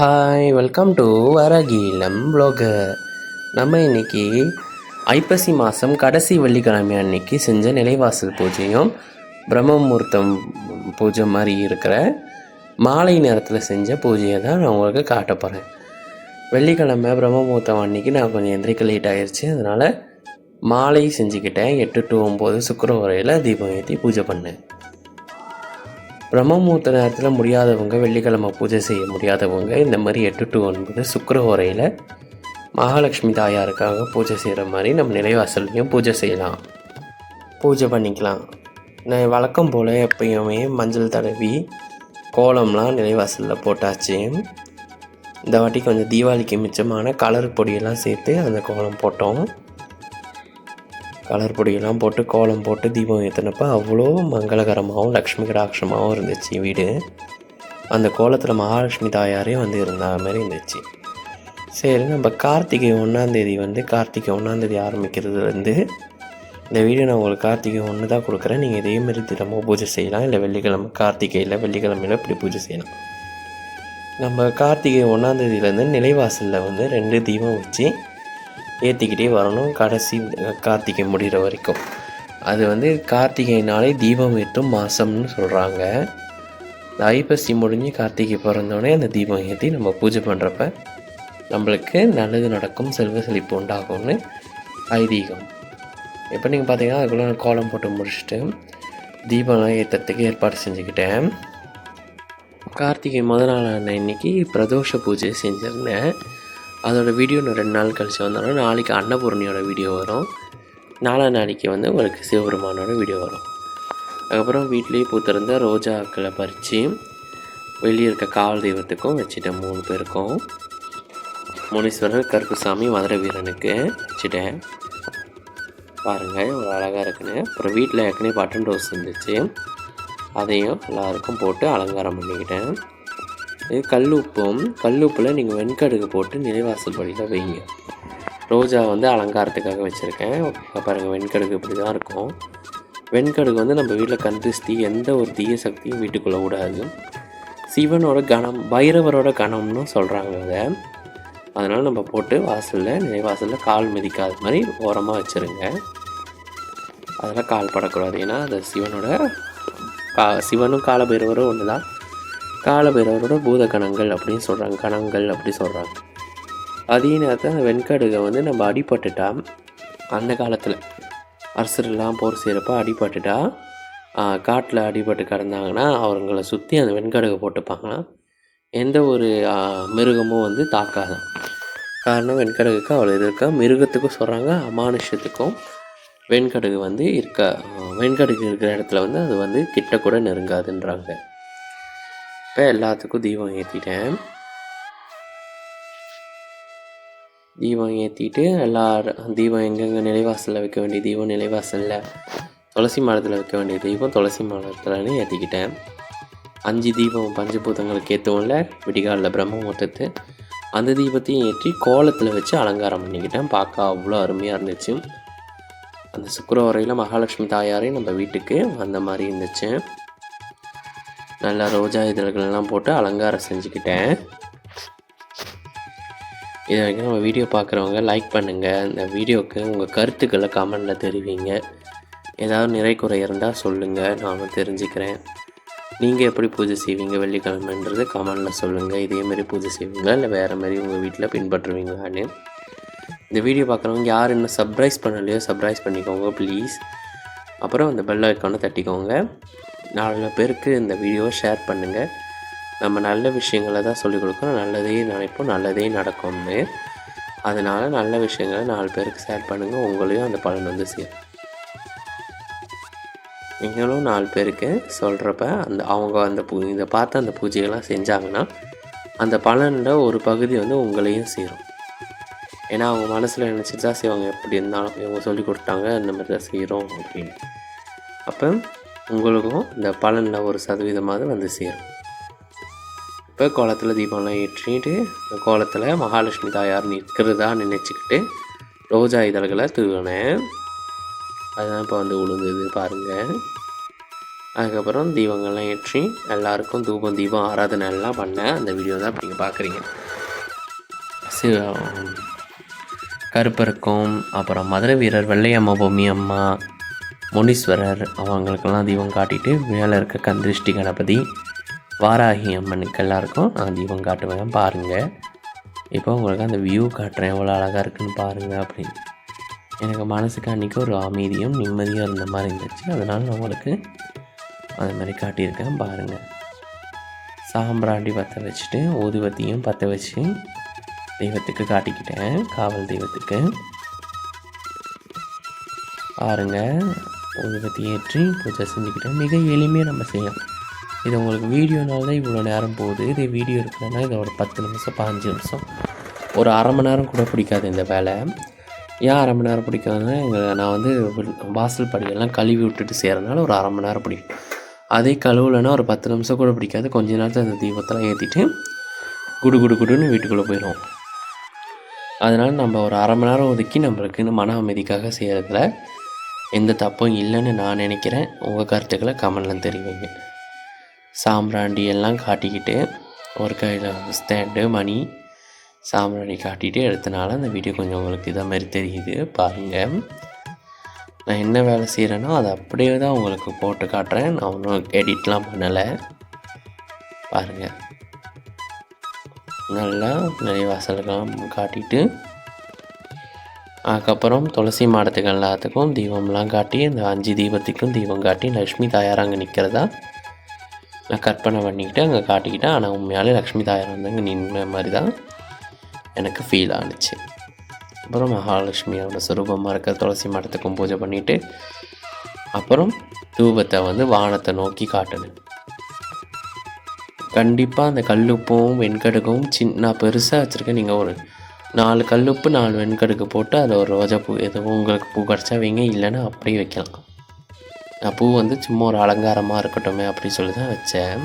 Hi welcome to Varakeelam blogger நம்ம இன்னைக்கு ஐப்பசி மாதம் கடைசி வெள்ளிக்கிழமை அன்னைக்கு செஞ்ச நிலைவாசல் பூஜையும் பிரம்மமுகூர்த்தம் பூஜை மாதிரி இருக்கிற மாலை நேரத்தில் செஞ்ச பூஜையை தான் நான் உங்களுக்கு காட்ட போகிறேன் வெள்ளிக்கிழமை பிரம்மமுகூர்த்தம் அன்னைக்கு நான் கொஞ்சம் எந்திரிக்க லேட் ஆயிடுச்சு அதனால் மாலை செஞ்சுக்கிட்டேன். எட்டு டு ஒம்பது சுக்கரவரையில் தீபம் ஏற்றி பூஜை பண்ணேன். பிரம்ம முகூர்த்த நேரத்தில் முடியாதவங்க வெள்ளிக்கிழமை பூஜை செய்ய முடியாதவங்க இந்த மாதிரி எட்டு டு ஒன்பது சுக்கிர ஓரையில் மகாலட்சுமி தாயாருக்காக பூஜை செய்கிற மாதிரி நம்ம நிலைவாசல்லையும் பூஜை செய்யலாம். பூஜை பண்ணிக்கலாம். நான் வழக்கம் போல் எப்பயுமே மஞ்சள் தடவி கோலம்லாம் நிலைவாசலில் போட்டாச்சு. இந்த வாட்டி கொஞ்சம் தீபாவளிக்கு மிச்சமான கலர் பொடியெல்லாம் சேர்த்து அந்த கோலம் போட்டோம். கலர் பொடியெல்லாம் போட்டு கோலம் போட்டு தீபம் ஏற்றினப்ப அவ்வளோ மங்களகரமாகவும் லக்ஷ்மி கடாட்சமாகவும் இருந்துச்சு வீடு. அந்த கோலத்தில் மகாலட்சுமி தாயாரே வந்து இருந்த மாதிரி இருந்துச்சு. சரி நம்ம கார்த்திகை ஒன்றாந்தேதி வந்து கார்த்திகை ஒன்றாந்தேதி ஆரம்பிக்கிறதுலேருந்து இந்த வீடியோ நான் உங்களுக்கு கார்த்திகை ஒன்று தான் கொடுக்குறேன். நீங்கள் இதே மாதிரி தினமும் பூஜை செய்யலாம். இல்லை வெள்ளிக்கிழமை கார்த்திகையில் வெள்ளிக்கிழமையில் இப்படி பூஜை செய்யலாம். நம்ம கார்த்திகை ஒன்றாந்தேதியிலேருந்து நிலைவாசலில் வந்து ரெண்டு தீபம் வச்சு ஏற்றிக்கிட்டே வரணும். கடைசி கார்த்திகை முடிகிற வரைக்கும். அது வந்து கார்த்திகைனாலே தீபம் ஏற்றும் மாதம்னு சொல்கிறாங்க ஐப்பசி முடிஞ்சு கார்த்திகை பிறந்தோடனே அந்த தீபம் ஏற்றி நம்ம பூஜை பண்ணுறப்ப நம்மளுக்கு நல்லது நடக்கும் செல்வ செழிப்பு உண்டாகும்னு ஐதீகம். இப்போ நீங்கள் பார்த்தீங்கன்னா அதுக்குள்ளே கோலம் போட்டு முடிச்சுட்டு தீபம்லாம் ஏற்றுறதுக்கு ஏற்பாடு செஞ்சுக்கிட்டேன். கார்த்திகை முத நாள் இன்னைக்கு பிரதோஷ பூஜை செஞ்சுருந்தேன். அதோட வீடியோ நான் ரெண்டு நாள் கழிச்சு வந்தாலும் நாளைக்கு அன்னபூர்ணியோட வீடியோ வரும். நாலா நாளைக்கு வந்து உங்களுக்கு சிவபெருமானோட வீடியோ வரும். அதுக்கப்புறம் வீட்லேயே பூத்திருந்த ரோஜாக்களை பறித்து வெளியே இருக்க காவல் தெய்வத்துக்கும் வச்சுட்டேன் மூணு பேருக்கும். முனீஸ்வரர் கருப்புசாமி மதுரை வீரனுக்கு வச்சுட்டேன். பாருங்கள் ஒரு அழகாக இருக்குன்னு. அப்புறம் வீட்டில் ஏற்கனவே பட்டன் ரோஸ் இருந்துச்சு. அதையும் எல்லாருக்கும் போட்டு அலங்காரம் பண்ணிக்கிட்டேன். கல் உப்பும் கல் கல்லுப்பில் நீங்கள் வெண்கடுகு போட்டு நிலைவாசல் படியில் வைங்க. ரோஜா வந்து அலங்காரத்துக்காக வச்சுருக்கேன். பாருங்கள் வெண்கடுகு இப்படி தான் இருக்கும். வெண்கடுகு வந்து நம்ம வீட்டில் கந்திஸ்தி எந்த ஒரு தீய சக்தியும் வீட்டுக்குள்ளே விடாது சிவனோட கணம் பைரவரோட கணம்னு சொல்கிறாங்க அதை. அதனால் நம்ம போட்டு வாசலில் நிலைவாசலில் கால் மிதிக்காத மாதிரி ஓரமாக வச்சுருங்க. அதெல்லாம் கால் படக்கூடாது. ஏன்னா அது சிவனோட கா சிவனும் காலபைரவரும் ஒன்று தான் காலபைரவரோட பூத கணங்கள் அப்படின்னு சொல்கிறாங்க கணங்கள் அப்படி சொல்கிறாங்க அதே நேரத்தில் அந்த வெண்கடுகை வந்து நம்ம அடிபட்டுட்டா அந்த காலத்தில் அரசர்லாம் போர் செய்கிறப்ப அடிபட்டுட்டா காட்டில் அடிபட்டு கிடந்தாங்கன்னா அவங்கள சுற்றி அந்த வெண்கடுகை போட்டுப்பாங்கன்னா எந்த ஒரு மிருகமும் வந்து தாக்காது. காரணம் வெண்கடுகுக்கு அவ்வளோ இது இருக்கா? மிருகத்துக்கும் சொல்கிறாங்க அமானுஷத்துக்கும் வெண்கடுகு வந்து இருக்க? வெண்கடுகு இருக்கிற இடத்துல வந்து அது வந்து கிட்ட கூட நெருங்காதுன்றாங்க. இப்போ எல்லாத்துக்கும் தீபம் ஏற்றிட்டேன் தீபம் ஏற்றிட்டு எல்லா தீபம் எங்கெங்கே நிலைவாசலில் வைக்க வேண்டிய தீபம் நிலைவாசலில் துளசி மாடத்தில் வைக்க வேண்டிய தீபம் துளசி மாடத்துலன்னு ஏற்றிக்கிட்டேன் அஞ்சு தீபம் பஞ்சபூதங்களுக்கு ஏற்றுவோம்ல விடிகாலில் பிரம்ம முகூர்த்தத்து. அந்த தீபத்தையும் ஏற்றி கோலத்தில் வச்சு அலங்காரம் பண்ணிக்கிட்டேன். பார்க்க அவ்வளோ அருமையாக இருந்துச்சு. அந்த சுக்கரவரையில் மகாலட்சுமி தாயாரையும் நம்ம வீட்டுக்கு வந்த மாதிரி இருந்துச்சு. நல்லா ரோஜா இதழ்கள்லாம் போட்டு அலங்காரம் செஞ்சுக்கிட்டேன். இது வரைக்கும் நம்ம வீடியோ பார்க்குறவங்க லைக் பண்ணுங்கள் இந்த வீடியோவுக்கு உங்கள் கருத்துக்களை கமெண்டில் தெரிவிங்க. ஏதாவது நிறை குறை இருந்தால் சொல்லுங்கள் நானும் தெரிஞ்சுக்கிறேன். நீங்கள் எப்படி பூஜை செய்வீங்க? வெள்ளிக்கிழமைன்றது கமெண்டில் சொல்லுங்கள் இதேமாரி பூஜை செய்வீங்களா? இல்லை வேறு மாதிரி உங்கள் வீட்டில் பின்பற்றுவீங்களான்னு. இந்த வீடியோ பார்க்குறவங்க யார் இன்னும் சப்ரைஸ் பண்ணலையோ சப்ரைஸ் பண்ணிக்கோங்க ப்ளீஸ் அப்புறம் அந்த பெல் ஐக்கானை தட்டிக்கோங்க. நாலு பேருக்கு இந்த வீடியோவை ஷேர் பண்ணுங்கள் நம்ம நல்ல விஷயங்களை தான் சொல்லிக் கொடுக்கணும். நல்லதே நினைப்போம் நல்லதே நடக்கும்னு. அதனால் நல்ல விஷயங்களை நாலு பேருக்கு ஷேர் பண்ணுங்கள் உங்களையும் அந்த பலன் வந்து சேரும். நீங்களும் நாலு பேருக்கு சொல்கிறப்ப அந்த அவங்க அந்த பூ இதை பார்த்து அந்த பூஜைகள்லாம் செஞ்சாங்கன்னா அந்த பலனில் ஒரு பகுதி வந்து உங்களையும் சேரும். ஏன்னா அவங்க மனசில் நினச்சிட்டு தான் செய்வாங்க. எப்படி இருந்தாலும் இவங்க சொல்லி கொடுத்தாங்க இந்த மாதிரி தான் செய்கிறோம் அப்படின்னு. அப்போ உங்களுக்கும் இந்த பலனில் ஒரு சதவீதமாவது வந்து சேரும். இப்போ கோலத்தில் தீபம்லாம் ஏற்றிட்டு இந்த கோலத்தில் மகாலட்சுமி தாயார் நிற்கிறதா நினச்சிக்கிட்டு ரோஜா இதழ்களை தூவினேன். அதுதான் இப்போ வந்து உளுந்தது பாருங்கள் அதுக்கப்புறம் தீபங்கள்லாம் ஏற்றி எல்லாருக்கும் தூபம் தீபம் ஆராதனை எல்லாம் பண்ணேன் அந்த வீடியோ தான் நீங்கள் பார்க்குறீங்க சரி கருப்பருக்கும் அப்புறம் மதுரை வீரர் வெள்ளையம்மா பூமி அம்மா முனீஸ்வரர் அவங்களுக்கெல்லாம் தீபம் காட்டிட்டு மேலே இருக்க கந்திருஷ்டி கணபதி வாராகி அம்மனுக்கு எல்லாருக்கும் நான் தீபம் காட்டுவேன் பாருங்கள் இப்போ உங்களுக்கு அந்த வியூ காட்டுறேன் எவ்வளோ அழகாக இருக்குன்னு பாருங்கள் அப்படின்னு. எனக்கு மனசுக்கு அன்றைக்கி ஒரு அமைதியும் நிம்மதியும் இருந்த மாதிரி இருந்துச்சு. அதனால் நான் உங்களுக்கு அது மாதிரி காட்டியிருக்கேன் பாருங்கள் சாம்பிராண்டி பற்ற வச்சுட்டு ஊதுவத்தியும் பற்ற வச்சு தெய்வத்துக்கு காட்டிக்கிட்டேன். காவல் தெய்வத்துக்கு. பாருங்க ஊதுபத்தி ஏற்றி பூஜை செஞ்சுக்கிட்டேன். மிக எளிமையாக நம்ம செய்யலாம். இது உங்களுக்கு வீடியோனால தான் இவ்வளோ நேரம் போகுது. இது வீடியோ இருக்குன்னா இது ஒரு பத்து நிமிஷம் பாஞ்சு நிமிஷம். ஒரு அரை மணி நேரம் கூட பிடிக்காது இந்த வேலை. ஏன் அரை மணி நேரம் பிடிக்காதுன்னா எங்கள் நான் வந்து வாசல் படியெல்லாம் கழுவி விட்டுட்டு செய்கிறதுனால ஒரு அரை மணி நேரம் பிடிக்கும். அதே கழுவுலன்னா ஒரு பத்து நிமிஷம் கூட பிடிக்காது. கொஞ்ச நேரத்தில் அந்த தீபத்தெல்லாம் ஏற்றிட்டு குடு குடு குடுன்னு வீட்டுக்குள்ளே போயிடும் அதனால் நம்ம ஒரு அரை மணி நேரம் ஒதுக்கி நம்மளுக்குன்னு மன அமைதிக்காக செய்கிறதுல எந்த தப்பும் இல்லைன்னு நான் நினைக்கிறேன். உங்கள் கருத்துக்களை கமெண்டில் தெரிவிங்க. சாம்பிராண்டி எல்லாம் காட்டிக்கிட்டு ஒரு கையில் ஸ்டாண்டு மணி சாம்பிராணி காட்டிட்டு எடுத்தனால அந்த வீடியோ கொஞ்சம் உங்களுக்கு இதை மாதிரி தெரியுது. பாருங்கள் நான் என்ன வேலை செய்கிறேனோ அதை அப்படியே தான் உங்களுக்கு போட்டு காட்டுறேன். நான் ஒன்றும் எடிட்லாம் பண்ணலை. பாருங்கள் நல்லா நிறைய வாசலெல்லாம் காட்டிட்டு அதுக்கப்புறம் துளசி மாடத்துக்கு எல்லாத்துக்கும் தீபம்லாம் காட்டி இந்த அஞ்சு தீபத்துக்கும் தீபம் காட்டி லக்ஷ்மி தாயார் அங்கே நிற்கிறதா நான் கற்பனை பண்ணிக்கிட்டு அங்கே காட்டிக்கிட்டேன். ஆனால் உண்மையாலே லக்ஷ்மி தாயார் வந்து அங்கே நின்ன மாதிரி தான் எனக்கு ஃபீல் ஆணுச்சு அப்புறம் மகாலட்சுமியோட சுரூபமாக இருக்கிற துளசி மாடத்துக்கும் பூஜை பண்ணிவிட்டு அப்புறம் தூபத்தை வந்து வானத்தை நோக்கி காட்டணும் கண்டிப்பாக அந்த கல்லுப்பும் வெண்கடுக்கும் சின்ன பெருசாக வச்சுருக்கேன் நீங்கள் ஒரு நாலு கல்லுப்பு நாலு வெண்கடுக்கு போட்டு அதில் ஒரு ரோஜா பூ எதுவும் உங்களுக்கு பூ கிடச்சா வைங்க இல்லைன்னா அப்படியே வைக்கலாம். நான் பூ வந்து சும்மா ஒரு அலங்காரமாக இருக்கட்டுமே அப்படி சொல்லி தான் வச்சேன்.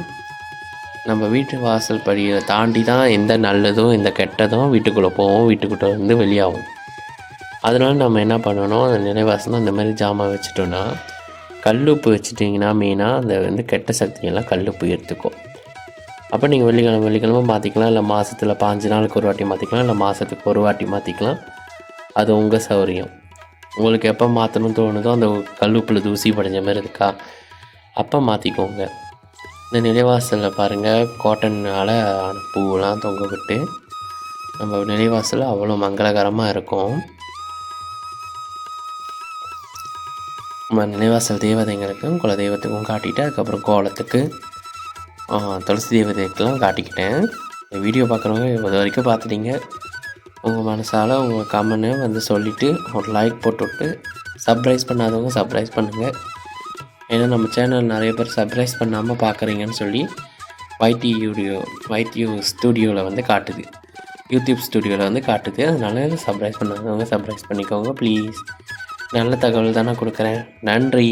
நம்ம வீட்டு வாசல் படியை தாண்டி தான் எந்த நல்லதும் எந்த கெட்டதும் வீட்டுக்குள்ளே போவோம் வீட்டுக்கிட்ட வந்து வெளியாகும். அதனால நம்ம என்ன பண்ணணும் அந்த நினைவாசனம் இந்த மாதிரி ஜாமான் வச்சுட்டோன்னா கல்லுப்பு வச்சுட்டிங்கன்னா மெயினாக அந்த வந்து கெட்ட சக்தியெல்லாம் கல்லுப்பு எடுத்துக்கும். அப்போ நீங்கள் வெள்ளிக்கிழமை வெள்ளிக்கிழமை மாற்றிக்கலாம் இல்லை மாதத்தில் பாஞ்சு நாளுக்கு ஒரு வாட்டி மாற்றிக்கலாம் இல்லை மாதத்துக்கு ஒரு வாட்டி மாற்றிக்கலாம் அது உங்கள் சௌரியம். உங்களுக்கு எப்போ மாற்றணும்னு தோணுதோ அந்த கல்லுப்பில் தூசி படைஞ்ச மாதிரி இருக்கா அப்போ மாற்றிக்கோங்க இந்த நிலைவாசலில் பாருங்கள் காட்டனால் பூவெலாம் தொங்க விட்டு நம்ம நிலைவாசல் அவ்வளோ மங்களகரமாக இருக்கும். நம்ம நிலைவாசல் தெய்வதைங்களுக்கும் குல தெய்வத்துக்கும் காட்டிட்டு அதுக்கப்புறம் கோலத்துக்கு துளசி தேவதைக்கெல்லாம் காட்டிக்கிட்டேன். இந்த வீடியோ பார்க்குறவங்க இது வரைக்கும் பார்த்துட்டீங்க. உங்கள் மனசால் உங்கள் கமெண்ட்டு வந்து சொல்லிவிட்டு ஒரு லைக் போட்டுவிட்டு சப்ரைஸ் பண்ணாதவங்க சர்ப்ரைஸ் பண்ணுங்கள் ஏன்னா நம்ம சேனல் நிறைய பேர் சர்ப்ரைஸ் பண்ணாமல் பார்க்குறீங்கன்னு சொல்லி வைடி யூடியோ வைடியூ ஸ்டூடியோவில் வந்து காட்டுது. யூடியூப் ஸ்டூடியோவில் வந்து காட்டுது. அதனால சப்ரைஸ் பண்ணாதவங்க சப்ரைஸ் பண்ணிக்கோங்க ப்ளீஸ் நல்ல தகவல் தானே கொடுக்குறேன். நன்றி.